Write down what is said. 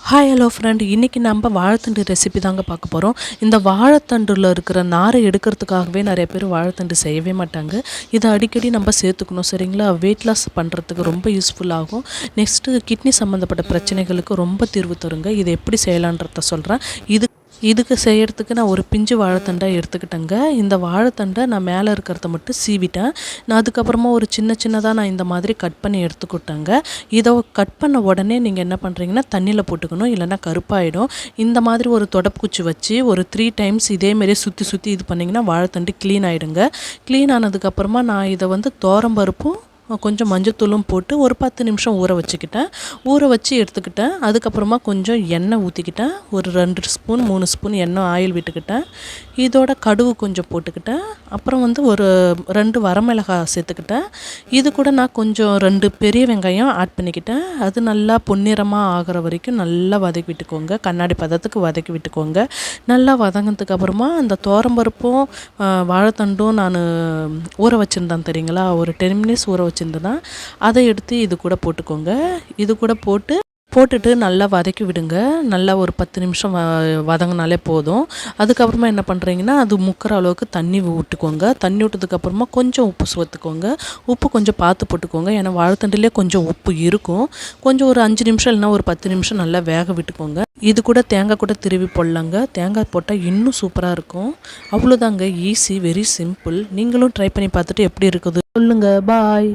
Hi hello friend இன்றைக்கி நம்ம வாழைத்தண்டு ரெசிபி தாங்க பார்க்க போகிறோம் இந்த வாழைத்தண்டில் இருக்கிற நாரை எடுக்கிறதுக்காகவே நிறைய பேர் வாழைத்தண்டு செய்யவே மாட்டாங்க. இதை அடிக்கடி நம்ம சேர்த்துக்கணும் சரிங்களா? வெயிட் லாஸ் பண்ணுறதுக்கு ரொம்ப யூஸ்ஃபுல்லாகும் நெக்ஸ்ட்டு கிட்னி சம்மந்தப்பட்ட பிரச்சனைகளுக்கு ரொம்ப தீர்வு தருங்க. இதை எப்படி செய்யலான்றத சொல்கிறேன் இது இதுக்கு செய்கிறதுக்கு நான் ஒரு பிஞ்சு வாழைத்தண்டை எடுத்துக்கிட்டேங்க. இந்த வாழைத்தண்டை நான் மேலே இருக்கிறத மட்டும் சீவிட்டேன். நான் அதுக்கப்புறமா ஒரு சின்ன சின்னதாக நான் இந்த மாதிரி கட் பண்ணி எடுத்துக்கிட்டேங்க. இதை கட் பண்ண உடனே நீங்கள் என்ன பண்ணுறீங்கன்னா தண்ணியில் போட்டுக்கணும் இல்லைன்னா கருப்பாயிடும். இந்த மாதிரி ஒரு தொடப்புக்குச்சி வச்சு ஒரு த்ரீ டைம்ஸ் இதேமாரியே சுற்றி சுற்றி இது பண்ணிங்கன்னா வாழைத்தண்டு க்ளீன் ஆகிடுங்க க்ளீன் ஆனதுக்கப்புறமா நான் இதை வந்து தோரம்பருப்பும் கொஞ்சம் மஞ்சத்தூளும் போட்டு ஒரு பத்து நிமிஷம் ஊற வச்சுக்கிட்டேன். ஊற வச்சு எடுத்துக்கிட்டேன். அதுக்கப்புறமா கொஞ்சம் எண்ணெய் ஊற்றிக்கிட்டேன் ஒரு ரெண்டு ஸ்பூன் மூணு ஸ்பூன் எண்ணெய் ஆயில் விட்டுக்கிட்டேன். இதோட கடுகு கொஞ்சம் போட்டுக்கிட்டேன். அப்புறம் வந்து ஒரு ரெண்டு வரமிளகாய் சேர்த்துக்கிட்டேன். இது கூட நான் கொஞ்சம் ரெண்டு பெரிய வெங்காயம் ஆட் பண்ணிக்கிட்டேன். அது நல்லா பொன்னிறமாக ஆகிற வரைக்கும் நல்லா வதக்கி விட்டுக்கோங்க. கண்ணாடி பதத்துக்கு வதக்கி விட்டுக்கோங்க. நல்லா வதங்கினதுக்கு அப்புறமா அந்த தோரம்பருப்பும் வாழைத்தண்டும் நான் ஊற வச்சுருந்தேன் தெரியுங்களா? ஒரு டென் மினிட்ஸ் ஊற வச்சு வச்சுருந்தேன்னா அதை எடுத்து இது கூட போட்டுக்கோங்க. இது கூட போட்டு போட்டுட்டு நல்லா வதக்கி விடுங்க. நல்லா ஒரு பத்து நிமிஷம் வ வதங்கினாலே போதும். அதுக்கப்புறமா என்ன பண்ணுறீங்கன்னா அது முக்கிற அளவுக்கு தண்ணி விட்டுக்கோங்க தண்ணி விட்டதுக்கப்புறமா கொஞ்சம் உப்பு சுவத்துக்கோங்க உப்பு கொஞ்சம் பார்த்து போட்டுக்கோங்க. ஏன்னா வாழைத்தண்டிலே கொஞ்சம் உப்பு இருக்கும். கொஞ்சம் ஒரு அஞ்சு நிமிஷம் இல்லைனா ஒரு பத்து நிமிஷம் நல்லா வேக விட்டுக்கோங்க. இது கூட தேங்காய் கூட திருவி போடலாங்க. தேங்காய் போட்டால் இன்னும் சூப்பராக இருக்கும். அவ்வளோதாங்க. Easy very simple. நீங்களும் ட்ரை பண்ணி பார்த்துட்டு எப்படி இருக்குது? சொல்லுங்கள் பாய்.